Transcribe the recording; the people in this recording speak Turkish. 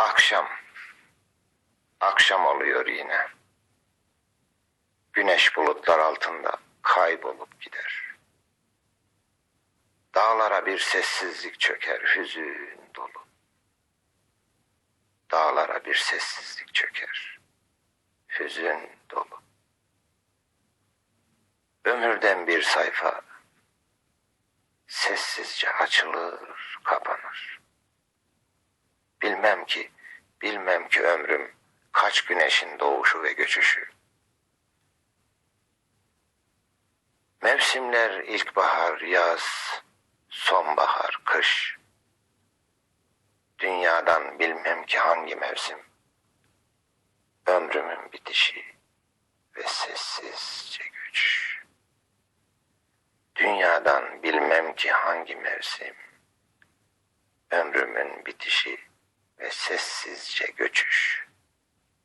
Akşam. Akşam oluyor yine. Güneş bulutlar altında kaybolup gider. Dağlara bir sessizlik çöker, hüzün dolu. Dağlara bir sessizlik çöker, hüzün dolu. Ömürden bir sayfa sessizce açılır, kapanır. Bilmem ki, bilmem ki ömrüm kaç güneşin doğuşu ve göçüşü. Mevsimler ilkbahar, yaz, sonbahar, kış. Dünyadan bilmem ki hangi mevsim. Ömrümün bitişi ve sessizce göç. Dünyadan bilmem ki hangi mevsim. Ömrümün bitişi ve sessizce göçüş.